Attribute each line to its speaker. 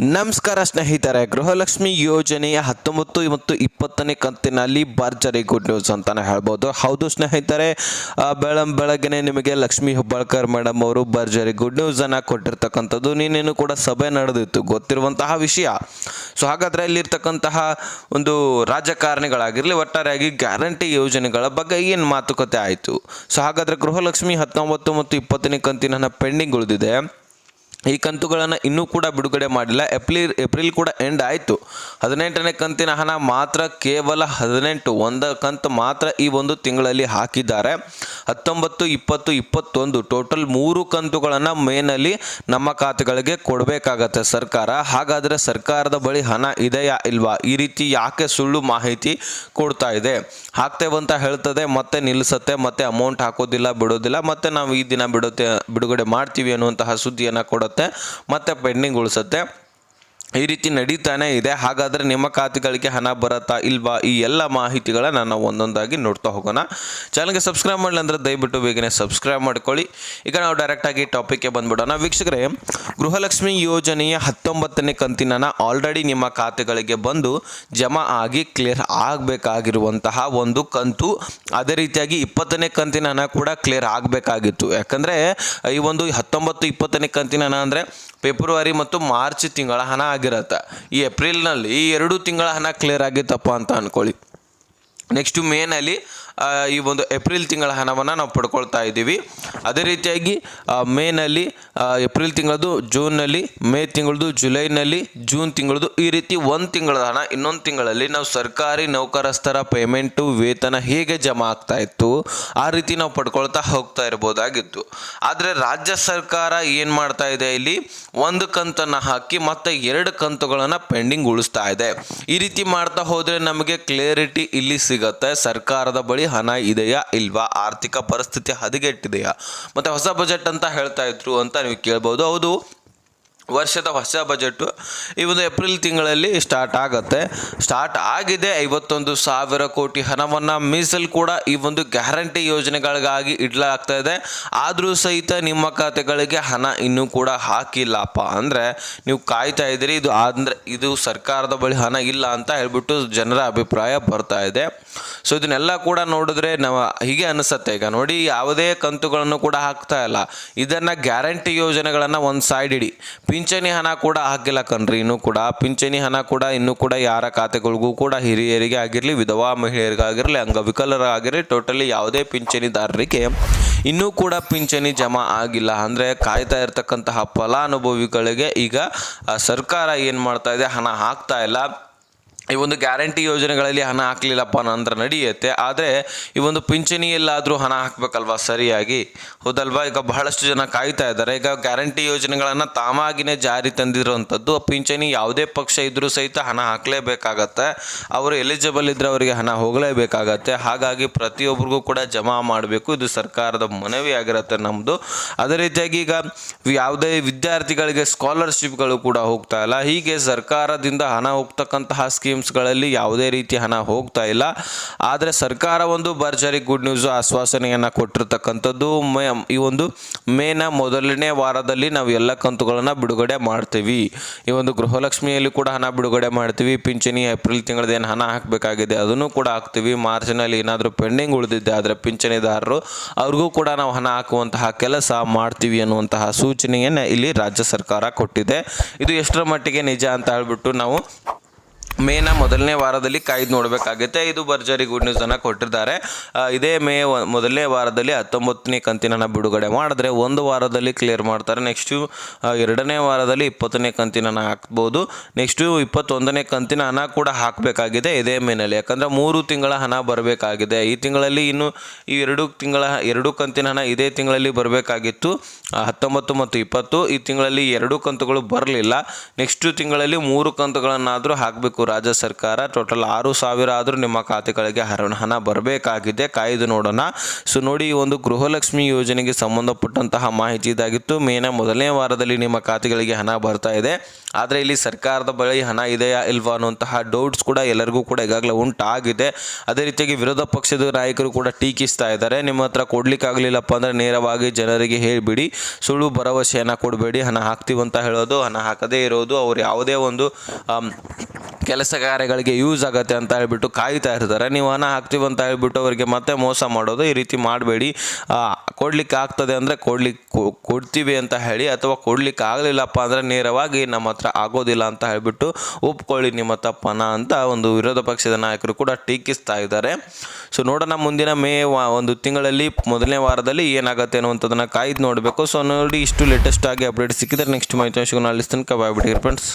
Speaker 1: ನಮಸ್ಕಾರ ಸ್ನೇಹಿತರೆ, ಗೃಹಲಕ್ಷ್ಮಿ ಯೋಜನೆಯ ಹತ್ತೊಂಬತ್ತು ಮತ್ತು ಇಪ್ಪತ್ತನೇ ಕಂತಿನಲ್ಲಿ ಭರ್ಜರಿ ಗುಡ್ ನ್ಯೂಸ್ ಅಂತಾನೆ ಹೇಳ್ಬೋದು. ಹೌದು ಸ್ನೇಹಿತರೆ ಬೆಳಂ ಬೆಳಗ್ಗೆ ನಿಮಗೆ ಲಕ್ಷ್ಮಿ ಹುಬ್ಬಳ್ಕರ್ ಮೇಡಮ್ ಅವರು ಭರ್ಜರಿ ಗುಡ್ ನ್ಯೂಸ್ ಅನ್ನ ಕೊಟ್ಟಿರ್ತಕ್ಕಂಥದ್ದು. ನೀನೇನು ಕೂಡ ಸಭೆ ನಡೆದಿತ್ತು, ಗೊತ್ತಿರುವಂತಹ ವಿಷಯ. ಸೊ, ಹಾಗಾದ್ರೆ ಇಲ್ಲಿರ್ತಕ್ಕಂತಹ ಒಂದು ರಾಜಕಾರಣಿಗಳಾಗಿರಲಿ, ಒಟ್ಟಾರೆಯಾಗಿ ಗ್ಯಾರಂಟಿ ಯೋಜನೆಗಳ ಬಗ್ಗೆ ಏನು ಮಾತುಕತೆ ಆಯಿತು? ಸೊ, ಹಾಗಾದ್ರೆ ಗೃಹಲಕ್ಷ್ಮಿ ಹತ್ತೊಂಬತ್ತು ಮತ್ತು ಇಪ್ಪತ್ತನೇ ಕಂತಿನ ಪೆಂಡಿಂಗ್ ಉಳಿದಿದೆ. ಈ ಕಂತುಗಳನ್ನು ಇನ್ನೂ ಕೂಡ ಬಿಡುಗಡೆ ಮಾಡಿಲ್ಲ. ಏಪ್ರಿಲ್ ಏಪ್ರಿಲ್ ಕೂಡ ಎಂಡ್ ಆಯಿತು. ಹದಿನೆಂಟನೇ ಕಂತಿನ ಹಣ ಮಾತ್ರ ಕೇವಲ ಹದಿನೆಂಟು, ಒಂದು ಕಂತು ಮಾತ್ರ ಈ ಒಂದು ತಿಂಗಳಲ್ಲಿ ಹಾಕಿದ್ದಾರೆ. ಹತ್ತೊಂಬತ್ತು, ಇಪ್ಪತ್ತು, ಇಪ್ಪತ್ತೊಂದು ಟೋಟಲ್ ಮೂರು ಕಂತುಗಳನ್ನು ಮೇನಲ್ಲಿ ನಮ್ಮ ಖಾತೆಗಳಿಗೆ ಕೊಡಬೇಕಾಗತ್ತೆ ಸರ್ಕಾರ. ಹಾಗಾದರೆ ಸರ್ಕಾರದ ಬಳಿ ಹಣ ಇದೆಯಾ ಇಲ್ವಾ? ಈ ರೀತಿ ಯಾಕೆ ಸುಳ್ಳು ಮಾಹಿತಿ ಕೊಡ್ತಾ ಇದೆ? ಹಾಕ್ತೇವೆ ಅಂತ ಹೇಳ್ತದೆ, ಮತ್ತೆ ನಿಲ್ಲಿಸುತ್ತೆ ಮತ್ತೆ ಅಮೌಂಟ್ ಹಾಕೋದಿಲ್ಲ, ಬಿಡೋದಿಲ್ಲ, ಮತ್ತೆ ನಾವು ಈ ದಿನ ಬಿಡುತ್ತೆ, ಬಿಡುಗಡೆ ಮಾಡ್ತೀವಿ ಅನ್ನುವಂತಹ ಸುದ್ದಿಯನ್ನು ಕೊಡುತ್ತೆ ಮತ್ತೆ ಪೆಂಡಿಂಗ್ ಉಳಿಸುತ್ತೆ. ಈ ರೀತಿ ನಡೀತಾನೆ ಇದೆ. ಹಾಗಾದರೆ ನಿಮ್ಮ ಖಾತೆಗಳಿಗೆ ಹಣ ಬರುತ್ತಾ ಇಲ್ವಾ? ಈ ಎಲ್ಲ ಮಾಹಿತಿಗಳನ್ನ ನಾವು ಒಂದೊಂದಾಗಿ ನೋಡ್ತಾ ಹೋಗೋಣ. ಚಾನಲ್ಗೆ ಸಬ್ಸ್ಕ್ರೈಬ್ ಮಾಡಲಿ ಅಂದರೆ ದಯವಿಟ್ಟು ಬೇಗನೆ ಸಬ್ಸ್ಕ್ರೈಬ್ ಮಾಡ್ಕೊಳ್ಳಿ. ಈಗ ನಾವು ಡೈರೆಕ್ಟಾಗಿ ಟಾಪಿಕ್ಗೆ ಬಂದ್ಬಿಡೋಣ. ವೀಕ್ಷಕರೇ, ಗೃಹಲಕ್ಷ್ಮಿ ಯೋಜನೆಯ ಹತ್ತೊಂಬತ್ತನೇ ಕಂತಿನ ಆಲ್ರೆಡಿ ನಿಮ್ಮ ಖಾತೆಗಳಿಗೆ ಬಂದು ಜಮಾ ಆಗಿ ಕ್ಲಿಯರ್ ಆಗಬೇಕಾಗಿರುವಂತಹ ಒಂದು ಕಂತು, ಅದೇ ರೀತಿಯಾಗಿ ಇಪ್ಪತ್ತನೇ ಕಂತಿನ ಕೂಡ ಕ್ಲಿಯರ್ ಆಗಬೇಕಾಗಿತ್ತು. ಯಾಕಂದರೆ, ಈ ಒಂದು ಹತ್ತೊಂಬತ್ತು ಇಪ್ಪತ್ತನೇ ಕಂತಿನ ಅಂದರೆ ಫೆಬ್ರವರಿ ಮತ್ತು ಮಾರ್ಚ್ ತಿಂಗಳ ಹಣ ಆಗಿರತ್ತೆ. ಈ ಏಪ್ರಿಲ್ನಲ್ಲಿ ಈ ಎರಡು ತಿಂಗಳ ಹಣ ಕ್ಲಿಯರ್ ಆಗಿತ್ತಪ್ಪ ಅಂತ ಅಂದ್ಕೊಳ್ಳಿ ನೆಕ್ಸ್ಟು ಮೇನಲ್ಲಿ ಈ ಒಂದು ಏಪ್ರಿಲ್ ತಿಂಗಳ ಹಣವನ್ನು ನಾವು ಪಡ್ಕೊಳ್ತಾ ಇದ್ದೀವಿ. ಅದೇ ರೀತಿಯಾಗಿ ಮೇನಲ್ಲಿ ಏಪ್ರಿಲ್ ತಿಂಗಳದು ಜೂನ್ನಲ್ಲಿ, ಮೇ ತಿಂಗಳದು ಜುಲೈನಲ್ಲಿ, ಜೂನ್ ತಿಂಗಳದು ಈ ರೀತಿ ಒಂದು ತಿಂಗಳ ಹಣ, ಇನ್ನೊಂದು ತಿಂಗಳಲ್ಲಿ ನಾವು ಸರ್ಕಾರಿ ನೌಕರಸ್ಥರ ಪೇಮೆಂಟು, ವೇತನ ಹೇಗೆ ಜಮಾ ಆಗ್ತಾ ಇತ್ತು, ಆ ರೀತಿ ನಾವು ಪಡ್ಕೊಳ್ತಾ ಹೋಗ್ತಾ ಇರ್ಬೋದಾಗಿತ್ತು. ಆದರೆ ರಾಜ್ಯ ಸರ್ಕಾರ ಏನು ಮಾಡ್ತಾ ಇದೆ ಇಲ್ಲಿ? ಒಂದು ಕಂತನ್ನು ಹಾಕಿ ಮತ್ತೆ ಎರಡು ಕಂತುಗಳನ್ನು ಪೆಂಡಿಂಗ್ ಉಳಿಸ್ತಾ ಇದೆ. ಈ ರೀತಿ ಮಾಡ್ತಾ ಹೋದರೆ ನಮಗೆ ಕ್ಲಿಯರಿಟಿ ಇಲ್ಲಿ ಸಿಗತ್ತೆ. ಸರ್ಕಾರದ ಬಳಿ ಹಣ ಇದೆಯಾ ಇಲ್ವಾ? ಆರ್ಥಿಕ ಪರಿಸ್ಥಿತಿ ಹದಗೆಟ್ಟಿದೆಯಾ? ಮತ್ತೆ ಹೊಸ ಬಜೆಟ್ ಅಂತ ಹೇಳ್ತಾ ಇದ್ರು ಅಂತ ನೀವು ಕೇಳ್ಬೋದು. ಹೌದು, ವರ್ಷದ ಹೊಸ ಬಜೆಟು ಈ ಒಂದು ಏಪ್ರಿಲ್ ತಿಂಗಳಲ್ಲಿ ಸ್ಟಾರ್ಟ್ ಆಗುತ್ತೆ. ಸ್ಟಾರ್ಟ್ ಆಗಿದೆ. ಐವತ್ತೊಂದು ಸಾವಿರ ಕೋಟಿ ಹಣವನ್ನು ಮೀಸಲು ಕೂಡ ಈ ಒಂದು ಗ್ಯಾರಂಟಿ ಯೋಜನೆಗಳಿಗಾಗಿ ಇಡಲಾಗ್ತಾ ಇದೆ. ಆದರೂ ಸಹಿತ ನಿಮ್ಮ ಖಾತೆಗಳಿಗೆ ಹಣ ಇನ್ನೂ ಕೂಡ ಹಾಕಿಲ್ಲಪ್ಪ. ಅಂದರೆ ನೀವು ಕಾಯ್ತಾ ಇದ್ದೀರಿ, ಇದು ಅಂದರೆ ಇದು ಸರ್ಕಾರದ ಬಳಿ ಹಣ ಇಲ್ಲ ಅಂತ ಹೇಳ್ಬಿಟ್ಟು ಜನರ ಅಭಿಪ್ರಾಯ ಬರ್ತಾ ಇದೆ. ಸೊ ಇದನ್ನೆಲ್ಲ ಕೂಡ ನೋಡಿದ್ರೆ ನಾವು ಹೀಗೆ ಅನಿಸುತ್ತೆ. ಈಗ ನೋಡಿ, ಯಾವುದೇ ಕಂತುಗಳನ್ನು ಕೂಡ ಹಾಕ್ತಾ ಇಲ್ಲ. ಇದನ್ನು ಗ್ಯಾರಂಟಿ ಯೋಜನೆಗಳನ್ನು ಒಂದು ಸೈಡ್ ಇಡಿ. ಪಿಂಚಣಿ ಹಣ ಕೂಡ ಹಾಕಿಲ್ಲ ಕಣ್ರಿ, ಇನ್ನೂ ಕೂಡ. ಪಿಂಚಣಿ ಹಣ ಕೂಡ ಇನ್ನೂ ಕೂಡ ಯಾರ ಖಾತೆಗಳಿಗೂ ಕೂಡ ಹಿರಿಯರಿಗೆ ಆಗಿರಲಿ, ವಿಧವಾ ಮಹಿಳೆಯರಿಗಾಗಿರಲಿ, ಅಂಗವಿಕಲರಾಗಿರಲಿ ಟೋಟಲಿ ಯಾವುದೇ ಪಿಂಚಣಿದಾರರಿಗೆ ಇನ್ನೂ ಕೂಡ ಪಿಂಚಣಿ ಜಮಾ ಆಗಿಲ್ಲ. ಅಂದರೆ ಕಾಯ್ತಾ ಇರ್ತಕ್ಕಂತಹ ಫಲಾನುಭವಿಗಳಿಗೆ ಈಗ ಸರ್ಕಾರ ಏನು ಮಾಡ್ತಾ ಇದೆ, ಹಣ ಹಾಕ್ತಾ ಇಲ್ಲ. ಈ ಒಂದು ಗ್ಯಾರಂಟಿ ಯೋಜನೆಗಳಲ್ಲಿ ಹಣ ಹಾಕಲಿಲ್ಲಪ್ಪ ಅಂದ್ರೆ ನಡೆಯುತ್ತೆ. ಆದರೆ ಈ ಒಂದು ಪಿಂಚಣಿಯಲ್ಲಾದರೂ ಹಣ ಹಾಕಬೇಕಲ್ವಾ ಸರಿಯಾಗಿ? ಹೌದಲ್ವಾ? ಈಗ ಬಹಳಷ್ಟು ಜನ ಕಾಯ್ತಾ ಇದ್ದಾರೆ. ಈಗ ಗ್ಯಾರಂಟಿ ಯೋಜನೆಗಳನ್ನು ತಾಮಾಗಿನೇ ಜಾರಿ ತಂದಿರುವಂಥದ್ದು ಪಿಂಚಣಿ ಯಾವುದೇ ಪಕ್ಷ ಇದ್ದರೂ ಸಹಿತ ಹಣ ಹಾಕಲೇಬೇಕಾಗತ್ತೆ. ಅವರು ಎಲಿಜಿಬಲ್ ಇದ್ದರೆ ಅವರಿಗೆ ಹಣ ಹೋಗಲೇಬೇಕಾಗತ್ತೆ. ಹಾಗಾಗಿ ಪ್ರತಿಯೊಬ್ಬರಿಗೂ ಕೂಡ ಜಮಾ ಮಾಡಬೇಕು. ಇದು ಸರ್ಕಾರದ ಮನವಿ ಆಗಿರುತ್ತೆ ನಮ್ಮದು ಅದೇ ರೀತಿಯಾಗಿ ಈಗ ಯಾವುದೇ ವಿದ್ಯಾರ್ಥಿಗಳಿಗೆ ಸ್ಕಾಲರ್ಶಿಪ್ಗಳು ಕೂಡ ಹೋಗ್ತಾ ಇಲ್ಲ. ಹೀಗೆ ಸರ್ಕಾರದಿಂದ ಹಣ ಹೋಗ್ತಕ್ಕಂತಹ ಸ್ಕೀಮ್ಸ್ಗಳಲ್ಲಿ ಯಾವುದೇ ರೀತಿ ಹಣ ಹೋಗ್ತಾ ಇಲ್ಲ. ಆದರೆ ಸರ್ಕಾರ ಒಂದು ಭರ್ಜರಿ ಗುಡ್ ನ್ಯೂಸ್ ಆಶ್ವಾಸನೆಯನ್ನು ಕೊಟ್ಟಿರ್ತಕ್ಕಂಥದ್ದು. ಮೇ, ಈ ಒಂದು ಮೇನ ಮೊದಲನೇ ವಾರದಲ್ಲಿ ನಾವು ಎಲ್ಲ ಕಂತುಗಳನ್ನು ಬಿಡುಗಡೆ ಮಾಡ್ತೀವಿ. ಈ ಒಂದು ಗೃಹಲಕ್ಷ್ಮಿಯಲ್ಲಿ ಕೂಡ ಹಣ ಬಿಡುಗಡೆ ಮಾಡ್ತೀವಿ. ಪಿಂಚಣಿ ಏಪ್ರಿಲ್ ತಿಂಗಳದ ಏನು ಹಣ ಹಾಕಬೇಕಾಗಿದೆ ಅದನ್ನು ಕೂಡ ಹಾಕ್ತೀವಿ. ಮಾರ್ಚ್ನಲ್ಲಿ ಏನಾದರೂ ಪೆಂಡಿಂಗ್ ಉಳಿದಿದ್ದೆ ಆದರೆ ಪಿಂಚಣಿದಾರರು ಅವ್ರಿಗೂ ಕೂಡ ನಾವು ಹಣ ಹಾಕುವಂತಹ ಕೆಲಸ ಮಾಡ್ತೀವಿ ಅನ್ನುವಂತಹ ಸೂಚನೆಯನ್ನು ಇಲ್ಲಿ ರಾಜ್ಯ ಸರ್ಕಾರ ಕೊಟ್ಟಿದೆ. ಇದು ಎಷ್ಟರ ಮಟ್ಟಿಗೆ ನಿಜ ಅಂತ ಹೇಳ್ಬಿಟ್ಟು ನಾವು ಮೇನ ಮೊದಲನೇ ವಾರದಲ್ಲಿ ಕಾಯ್ದು ನೋಡಬೇಕಾಗುತ್ತೆ. ಇದು ಭರ್ಜರಿ ಗುಡ್ ನ್ಯೂಸ್ ಅನ್ನು ಕೊಟ್ಟಿದ್ದಾರೆ. ಇದೇ ಮೇ ಮೊದಲನೇ ವಾರದಲ್ಲಿ ಹತ್ತೊಂಬತ್ತನೇ ಕಂತಿನ ಬಿಡುಗಡೆ ಮಾಡಿದ್ರೆ ಒಂದು ವಾರದಲ್ಲಿ ಕ್ಲಿಯರ್ ಮಾಡ್ತಾರೆ. ನೆಕ್ಸ್ಟು ಎರಡನೇ ವಾರದಲ್ಲಿ ಇಪ್ಪತ್ತನೇ ಕಂತಿನ ಹಾಕ್ಬೋದು. ನೆಕ್ಸ್ಟು ಇಪ್ಪತ್ತೊಂದನೇ ಕಂತಿನ ಹಣ ಕೂಡ ಹಾಕಬೇಕಾಗಿದೆ ಇದೇ ಮೇನಲ್ಲಿ. ಯಾಕಂದರೆ ಮೂರು ತಿಂಗಳ ಹಣ ಬರಬೇಕಾಗಿದೆ. ಈ ತಿಂಗಳಲ್ಲಿ ಇನ್ನು ಈ ಎರಡು ತಿಂಗಳ, ಎರಡು ಕಂತಿನ ಹಣ ಇದೇ ತಿಂಗಳಲ್ಲಿ ಬರಬೇಕಾಗಿತ್ತು. ಹತ್ತೊಂಬತ್ತು ಮತ್ತು ಇಪ್ಪತ್ತು ಈ ತಿಂಗಳಲ್ಲಿ ಎರಡು ಕಂತುಗಳು ಬರಲಿಲ್ಲ. ನೆಕ್ಸ್ಟ್ ತಿಂಗಳಲ್ಲಿ ಮೂರು ಕಂತುಗಳನ್ನಾದರೂ ಹಾಕಬೇಕು ರಾಜ್ಯ ಸರ್ಕಾರ ಟೋಟಲ್ ಆರು ಸಾವಿರ ಆದರೂ ನಿಮ್ಮ ಖಾತೆಗಳಿಗೆ ಹಣ ಬರಬೇಕಾಗಿದೆ. ಕಾಯ್ದು ನೋಡೋಣ. ಸೊ ನೋಡಿ, ಈ ಒಂದು ಗೃಹಲಕ್ಷ್ಮಿ ಯೋಜನೆಗೆ ಸಂಬಂಧಪಟ್ಟಂತಹ ಮಾಹಿತಿ ಇದಾಗಿತ್ತು. ಮೇನ ಮೊದಲನೇ ವಾರದಲ್ಲಿ ನಿಮ್ಮ ಖಾತೆಗಳಿಗೆ ಹಣ ಬರ್ತಾ ಇದೆ. ಆದರೆ ಇಲ್ಲಿ ಸರ್ಕಾರದ ಬಳಿ ಹಣ ಇದೆಯಾ ಇಲ್ವಾ ಅನ್ನುವಂತಹ ಡೌಟ್ಸ್ ಕೂಡ ಎಲ್ಲರಿಗೂ ಕೂಡ ಈಗಾಗಲೇ ಉಂಟಾಗಿದೆ. ಅದೇ ರೀತಿಯಾಗಿ ವಿರೋಧ ಪಕ್ಷದ ನಾಯಕರು ಕೂಡ ಟೀಕಿಸ್ತಾ ಇದ್ದಾರೆ. ನಿಮ್ಮ ಹತ್ರ ಕೊಡ್ಲಿಕ್ಕಾಗಲಿಲ್ಲಪ್ಪ ಅಂದರೆ ನೇರವಾಗಿ ಜನರಿಗೆ ಹೇಳಿಬಿಡಿ. ಸುಳ್ಳು ಭರವಸೆಯನ್ನು ಕೊಡಬೇಡಿ. ಹಣ ಹಾಕ್ತೀವಿ ಅಂತ ಹೇಳೋದು, ಹಣ ಹಾಕದೇ ಇರೋದು, ಅವ್ರು ಯಾವುದೇ ಒಂದು ಕೆಲಸ ಕಾರ್ಯಗಳಿಗೆ ಯೂಸ್ ಆಗುತ್ತೆ ಅಂತ ಹೇಳ್ಬಿಟ್ಟು ಕಾಯ್ತಾ ಇರ್ತಾರೆ. ನೀವು ಹಣ ಹಾಕ್ತೀವಿ ಅಂತ ಹೇಳ್ಬಿಟ್ಟು ಅವರಿಗೆ ಮತ್ತೆ ಮೋಸ ಮಾಡೋದು ಈ ರೀತಿ ಮಾಡಬೇಡಿ. ಕೊಡ್ಲಿಕ್ಕೆ ಆಗ್ತದೆ ಅಂದರೆ ಕೊಡ್ಲಿಕ್ಕೆ ಕೊಡ್ತೀವಿ ಅಂತ ಹೇಳಿ ಅಥವಾ ಕೊಡ್ಲಿಕ್ಕೆ ಆಗಲಿಲ್ಲಪ್ಪ ಅಂದರೆ ನೇರವಾಗಿ ನಮ್ಮ ಹತ್ರ ಆಗೋದಿಲ್ಲ ಅಂತ ಹೇಳ್ಬಿಟ್ಟು ಒಪ್ಕೊಳ್ಳಿ ನಿಮ್ಮ ತಪ್ಪನ ಅಂತ ಒಂದು ವಿರೋಧ ಪಕ್ಷದ ನಾಯಕರು ಕೂಡ ಟೀಕಿಸ್ತಾ ಇದ್ದಾರೆ. ಸೊ ನೋಡೋಣ ಮುಂದಿನ ಮೇ ಒಂದು ತಿಂಗಳಲ್ಲಿ ಮೊದಲನೇ ವಾರದಲ್ಲಿ ಏನಾಗುತ್ತೆ ಅನ್ನುವಂಥದ್ದನ್ನು ಕಾಯ್ದು ನೋಡಬೇಕು. ಸೊ ನೋಡಿ ಇಷ್ಟು ಲೇಟೆಸ್ಟ್ ಆಗಿ ಅಪ್ಡೇಟ್ ಸಿಕ್ಕಿದ್ರೆ ನೆಕ್ಸ್ಟ್ ಮಾಹಿತಿ ಅಲ್ಲಿ ತನಕ ಬಾಯ್ಬಿಟ್ಟಿರಿ ಫ್ರೆಂಡ್ಸ್.